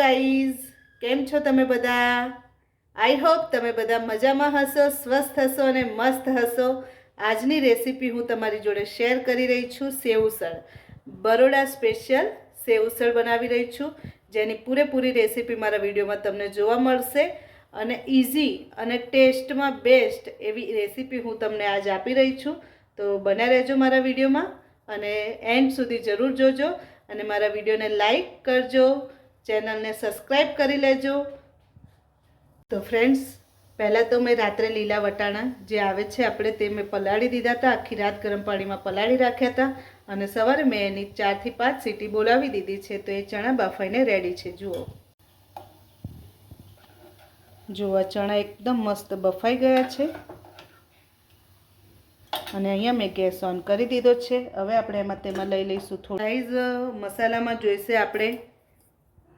Guys કેમ છો તમે બધા? આઈ હોપ તમે બધા મજામાં હશો, સ્વસ્થ હશો અને મસ્ત હશો. આજની રેસીપી હું તમારી જોડે શેર કરી રહી છું સેવસળ બરોડા સ્પેશિયલ સેવસળ બનાવી રહી છું, જેની પૂરેપૂરી રેસીપી મારા વિડીયોમાં તમને જોવા મળશે. અને ઇઝી અને ટેસ્ટમાં બેસ્ટ એવી રેસીપી હું તમને આજ આપી રહી છું. તો બન્યા રહેજો મારા વિડીયોમાં અને એન્ડ સુધી જરૂર જોજો અને મારા વિડીયોને લાઈક કરજો. ચેનલને સબસ્ક્રાઈબ કરી લેજો. તો ફ્રેન્ડ્સ, પહેલાં તો મેં રાત્રે લીલા વટાણા જે આવે છે, આપણે તે મેં પલાળી દીધા હતા, આખી રાત ગરમ પાણીમાં પલાળી રાખ્યા હતા અને સવારે મેં એની ચારથી પાંચ સીટી બોલાવી દીધી છે, તો એ ચણા બાફાઈને રેડી છે. જુઓ. જુઓ ચણા એકદમ મસ્ત બફાઈ ગયા છે. અને અહીંયા મેં ગેસ ઓન કરી દીધો છે. હવે આપણે એમાં તેમાં લઈ લઈશું થોડું. સાઈઝ મસાલામાં જોઈશે આપણે.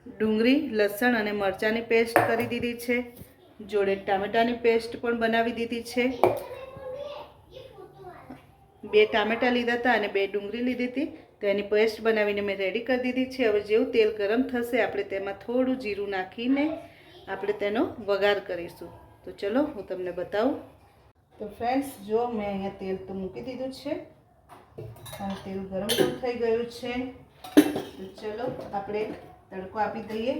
ડુંગળી, લસણ અને મરચાંની પેસ્ટ કરી દીધી છે. જોડે ટામેટાની પેસ્ટ પણ બનાવી દીધી છે. બે ટામેટાં લીધા હતા અને બે ડુંગળી લીધી હતી. તો એની પેસ્ટ બનાવીને મેં રેડી કરી દીધી છે. હવે જેવું તેલ ગરમ થશે, આપણે તેમાં થોડું જીરું નાખીને આપણે તેનો વઘાર કરીશું. તો ચલો, હું તમને બતાવું. તો ફ્રેન્ડ્સ જો મેં અહીંયા તેલ તો મૂકી દીધું છે. અને તેલ ગરમ થઈ ગયું છે. તો ચલો, આપણે તડકો આપી દઈએ.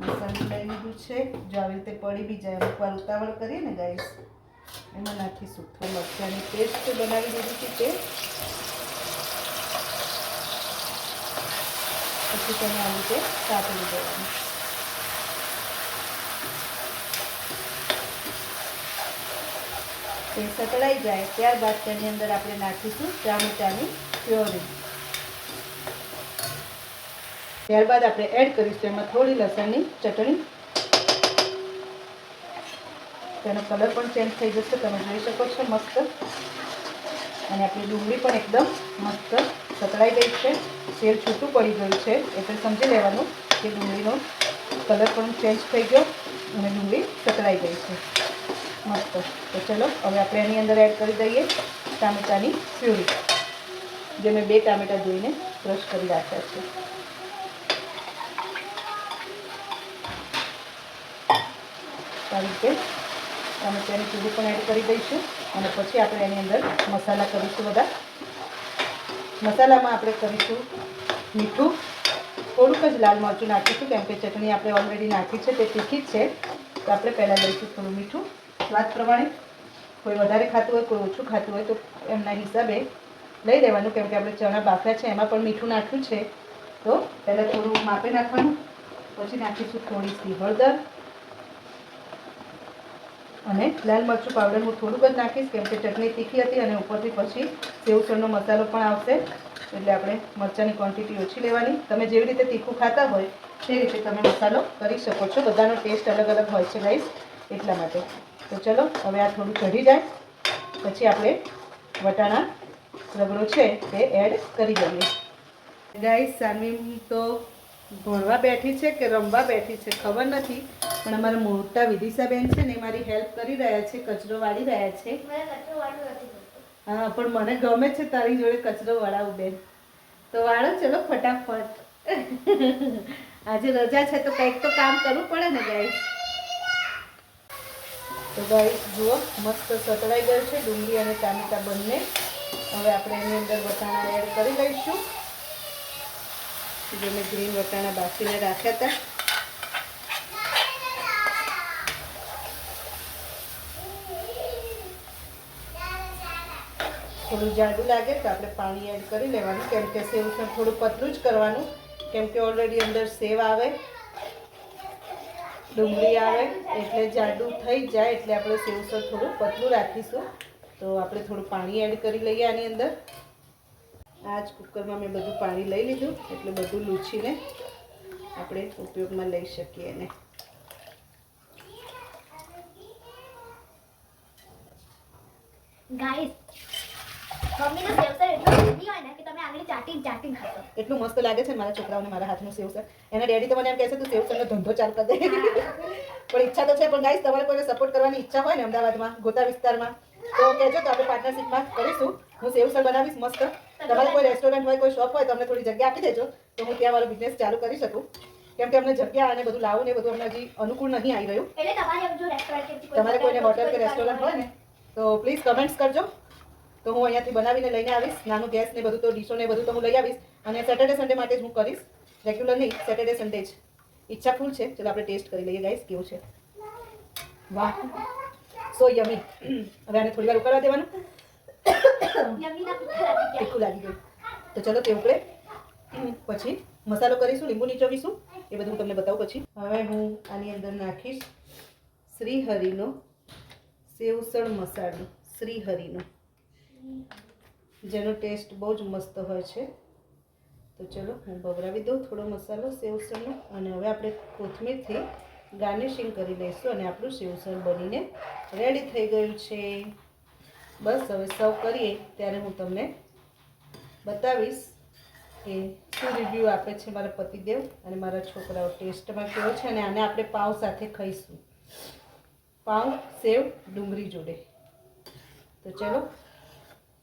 મસાલું લઈ લીધું છે. જો આવી રીતે પડી બી જાય, અમુક વાર ઉતાવળ કરીએ ને ગાઈસ એમાં નાખીશું થોડું મરચાંની પેસ્ટ બનાવી દીધી હતી તે. પછી તેને આવી રીતે કાપી દેવાનું. તે સતળાઈ જાય, ત્યારબાદ તેની અંદર આપણે નાખીશું ટામેટાની પ્યોરી ત્યારબાદ આપણે એડ કરીશું એમાં થોડી લસણની ચટણી. તેનો કલર પણ ચેન્જ થઈ જશે, તમે જોઈ શકો છો મસ્ત. અને આપણી ડુંગળી પણ એકદમ મસ્ત સતળાઈ ગઈ છે. તેલ છૂટું પડી ગયું છે, એટલે સમજી લેવાનું કે ડુંગળીનો કલર પણ ચેન્જ થઈ ગયો અને ડુંગળી સતળાઈ ગઈ છે. મસ્ત. તો ચલો, હવે આપણે એની અંદર એડ કરી દઈએ ટામેટાની પ્યુરી, જે મેં બે ટામેટા ધોઈને ક્રશ કરી રાખ્યા છે. આવી રીતે અને તેની પ્યુરી પણ એડ કરી દઈશું અને પછી આપણે એની અંદર મસાલા કરીશું બધા. મસાલામાં આપણે કરીશું મીઠું. થોડુંક જ લાલ મરચું નાખીશું કેમ કે ચટણી આપણે ઓલરેડી નાખી છે, તે તીખી જ છે. તો આપણે પહેલાં લઈશું થોડું મીઠું. સ્વાદ પ્રમાણે કોઈ વધારે ખાતું હોય, કોઈ ઓછું ખાતું હોય, તો એમના હિસાબે લઈ લેવાનું. કેમ કે આપણે ચણા બાફ્યા છે, એમાં પણ મીઠું નાખ્યું છે. તો પહેલાં થોડું માપે નાખવાનું. પછી નાખીશું થોડી સી હળદર. અને લાલ મરચું પાવડર હું થોડુંક જ નાખીશ, કેમ કે ચટણી તીખી હતી અને ઉપરથી પછી સેવસળનો મસાલો પણ આવશે. એટલે આપણે મરચાંની ક્વોન્ટિટી ઓછી લેવાની. તમે જેવી રીતે તીખું ખાતા હોય, તે રીતે તમે મસાલો કરી શકો છો. બધાનો ટેસ્ટ અલગ અલગ હોય છે ગાઈસ એટલા માટે. તો ચલો, હવે આ થોડું ચઢી જાય. પછી આપણે વટાણા રગડો છે તે એડ કરી દઈએ ગાઈસ સાનવી તો ભણવા બેઠી છે કે રમવા બેઠી છે ખબર નથી. પણ અમારા મોટા વિદિશાબેન છે ને એ મારી હેલ્પ કરી રહ્યા છે કચરો વાળી રહ્યા છે. હા પણ મને ગમે છે તારી જોડે કચરો વળાવું બેન. તો વાળો ચલો ફટાફટ. આજે રજા છે તો કંઈક તો કામ કરવું પડે ને ગાઈસ તો ગાઈસ જુઓ મસ્ત સતળાઈ ગયું છે ડુંગળી અને ટામેટા બંને. હવે આપણે એની અંદર વટાણા એડ કરી લઈશું. જે મેં ગ્રીન વટાણા બાફીને રાખ્યા હતા. થોડું જાડું લાગે તો આપણે પાણી એડ કરી લેવાનું. કેમ કે સેવ છે થોડું પતલું જ કરવાનું. કેમ કે ઓલરેડી અંદર સેવ આવે, ડુંગળી આવે, એટલે જાડું થઈ જાય, એટલે આપણે સેવસર થોડું પતલું રાખીશું. તો આપણે થોડું પાણી એડ કરી લઈએ આની અંદર. આ જ કુકરમાં મેં બધું પાણી લઈ લીધું, એટલે બધું લૂછીને આપણે ઉપયોગમાં લઈ શકીએ એને. ગાઈસ મમ્મીનો એટલો હેલ્ધી હોય ને કે તમે આંગળી ચાટી ચાટી ખાશો. એટલું મસ્ત લાગે છે મારા છોકરાઓને મારા હાથનું સેવસર એના ડેડી તો મને એમ કહે છે તું સેવસરનો ધંધો ચાલુ કરી દે. પણ ઈચ્છા તો છે પણ ગાઈસ તમારે કોઈને સપોર્ટ કરવાની ઈચ્છા હોય ને અમદાવાદમાં ગોતા વિસ્તારમાં તો કહેજો તો આપણે પાર્ટનરશિપમાં કરીશું. હું સેવસર બનાવીશ મસ્ત. તમારે કોઈ રેસ્ટોરન્ટ હોય કોઈ શોપ હોય તમને થોડી જગ્યા આપી દેજો. તો હું ત્યાં મારો બિઝનેસ ચાલુ કરી શકું. કેમ કે અમને જગ્યા અને બધું લાવવું ને બધું અમને હજી અનુકૂળ નહીં આવી રહ્યું. તમારે કોઈને હોટલ કે રેસ્ટોરન્ટ હોય ને તો પ્લીઝ કમેન્ટ્સ કરજો. તો હું અહીંયાથી બનાવીને લઈને આવીશ. નાનું ગેસ ને બધું તો ડીશો ને બધું તો હું લઈ આવીશ. અને સેટરડે સન્ડે માટે જ હું કરીશ. રેગ્યુલર નહીં સેટરડે સન્ડે જ. ઈચ્છા ફૂલ છે. ચલો આપણે ટેસ્ટ કરી લઈએ ગાઈસ, કેવું છે? વાહ. સો યમી હવે આને થોડી વાર ઉકાળવા દેવાનું. તીખું લાગી ગયું. તો ચલો તે ઉકળે. પછી મસાલો કરીશું, લીંબુ નીચોવીશું. એ બધું હું તમને બતાવું પછી. હવે હું આની અંદર નાખીશ શ્રીહરિનો સેવસળ મસાલો. શ્રીહરિનો. જેનો ટેસ્ટ બહુ જ મસ્ત હોય છે. તો ચલો, હું ભભરાવી દઉં થોડો મસાલો સેવસરનો અને હવે આપણે કોથમીરથી ગાર્નિશિંગ કરી લઈશું અને આપણું સેવસર બનીને રેડી થઈ ગયું છે. બસ હવે સર્વ કરીએ, ત્યારે હું તમને બતાવીશ કે શું રિવ્યૂ આપે છે મારા પતિદેવ અને મારા છોકરાઓ ટેસ્ટમાં કેવો છે અને આને આપણે પાઉં સાથે ખાઈશું. પાઉં, સેવ, ડુંગળી જોડે. તો ચલો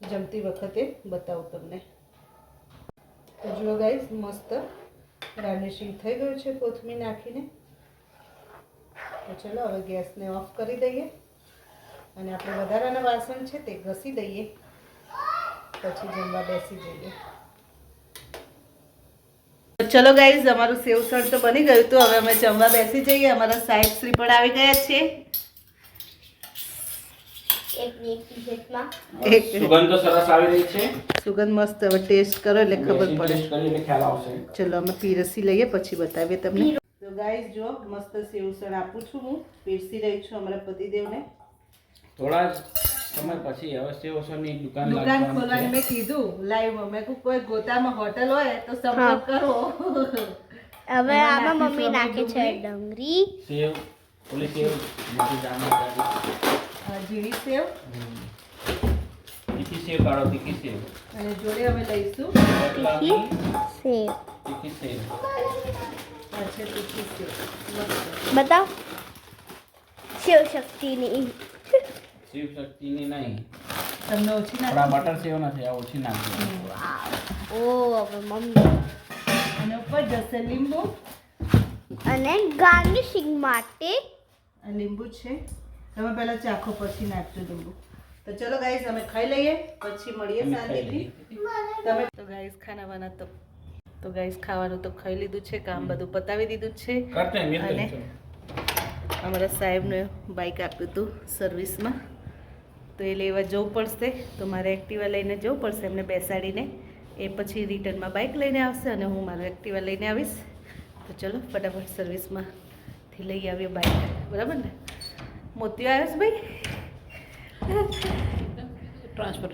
જમતી વખતે બતાવું તમને. તો જુઓ ગાઈસ મસ્ત ગાર્નિશિંગ થઈ ગયું છે કોથમીર નાખીને. તો ચલો હવે ગેસને ઓફ કરી દઈએ અને આપણે વધારાના વાસણ છે તે ઘસી દઈએ. પછી જમવા બેસી જઈએ. ચલો ગાઈઝ અમારું સેવસણ તો બની ગયું હતું હવે અમે જમવા બેસી જઈએ. અમારા સાહેબ શ્રી પણ આવી ગયા છે એક એક ટી-શર્ટમાં. એક સુગંધ તો સરસ આવી રહી છે. સુગંધ મસ્ત હવે ટેસ્ટ કરો એટલે ખબર પડે. ચલો અમે પીરસી લઈએ પછી બતાવીએ તમને. તો ગાઈસ જો મસ્ત સેવસણ આપું છું હું. પીરસી રહી છું અમારા પતિદેવને. થોડા સમય પછી હવે સેવસરની દુકાન દુકાન ખોલવાની મેં કીધું લાઈવ મેં કોઈ ગોતામાં હોટલ હોય તો સંપર્ક કરો. હવે આમાં મમ્મી નાખે છે ડુંગળી. સેવ ઓલી સેવ મોટી દાણા ઝીણી સેવ. તીખી સેવ કાઢો તીખી સેવ. અને જોડે અમે લઈશું. સેવ. તીખી સેવ. અચ્છા તીખી સેવ. બતાવ. શિવ શક્તિની. શિવ શક્તિની નહીં. તમને ઓછી નાખી. બટર સેવ નથી આ ઓછી નાખજો ઓ હવે મમ્મી. અને ઉપર જશે લીંબુ. અને ગાર્નિશિંગ માટે લીંબુ છે. તમે પહેલા ચાખો પછી નાખજો લીંબુ તો ચલો ગાઈસ અમે ખાઈ લઈએ પછી મળીએ શાંતિથી. તમે તો ગાઈસ ખાના વાના તો તો ગાઈસ ખાવાનું તો ખાઈ લીધું છે કામ બધું પતાવી દીધું છે. અને અમારા સાહેબને બાઇક આપ્યું હતું સર્વિસમાં તો એ લેવા જવું પડશે. તો મારે એક્ટિવા લઈને જવું પડશે એમને બેસાડીને. એ પછી રિટર્નમાં બાઇક લઈને આવશે અને હું મારું એક્ટિવા લઈને આવીશ. તો ચલો ફટાફટ સર્વિસમાંથી લઈ આવીએ બાઇક બરાબર ને? મોતિયો આવ્યો છે. ભાઈ ટ્રાન્સફર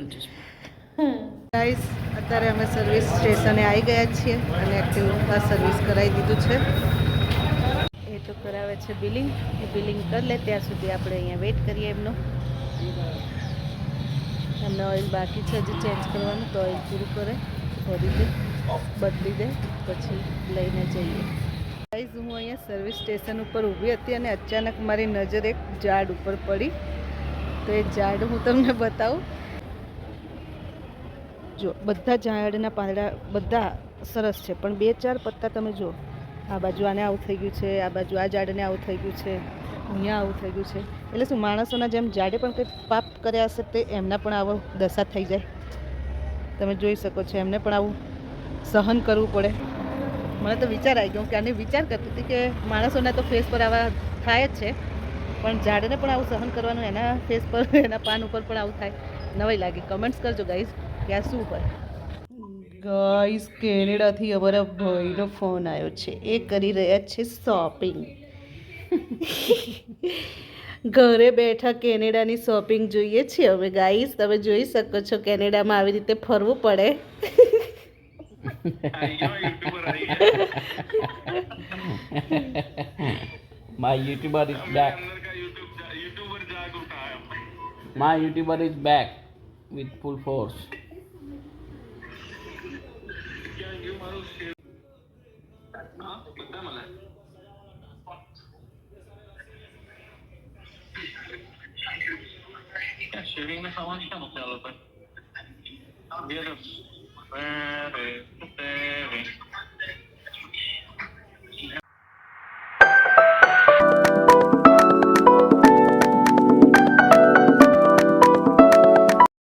ગાઈસ અત્યારે અમે સર્વિસ સ્ટેશને આવી ગયા છીએ અને એક્ટિવા સર્વિસ કરાવી દીધું છે. એ તો કરાવે છે બિલિંગ એ બિલિંગ કરી લે ત્યાં સુધી આપણે અહીંયા વેઇટ કરીએ એમનો. એમને ઓઇલ બાકી છે હજી ચેન્જ કરવાનું તો ઓઇલ પૂરું કરે. ભરી દે બદલી દે પછી લઈને જઈએ. ગાઈઝ હું અહીંયા સર્વિસ સ્ટેશન ઉપર ઊભી હતી અને અચાનક મારી નજર એક ઝાડ ઉપર પડી. તો એ ઝાડ હું તમને બતાવું. જો, બધા ઝાડના પાંદડા બધા સરસ છે, પણ બે ચાર પત્તા તમે જુઓ. આ બાજુ આને આવું થઈ ગયું છે, આ બાજુ આ ઝાડને આવું થઈ ગયું છે, અહીંયા આવું થઈ ગયું છે. એટલે શું, માણસોના જેમ ઝાડે પણ કંઈક પાપ કર્યા હશે તે એમના પણ આવો દશા થઈ જાય. તમે જોઈ શકો છો, એમને પણ આવું સહન કરવું પડે. મને તો વિચાર આવી ગયો કે આને વિચાર કરતી હતી કે માણસોના તો ફેસ પર આવા થાય જ છે. પણ ઝાડને પણ આવું સહન કરવાનું, એના ફેસ પર, એના પાન ઉપર પણ આવું થાય. નવાઈ લાગી. કમેન્ટ્સ કરજો ગાઈઝ કે આ શું હોય? ગાઈઝ કેનેડાથી અમારા ભાઈનો ફોન આવ્યો છે. એ કરી રહ્યા છે શોપિંગ ઘરે બેઠા કેનેડાની શોપિંગ જોઈએ છીએ અમે ગાઈઝ તમે જોઈ શકો છો કેનેડામાં આવી રીતે ફરવું પડે. My YouTuber is back. My YouTuber is back with full force. Shaving ને સમાજ ક્યાં નથી આ લોકો planet.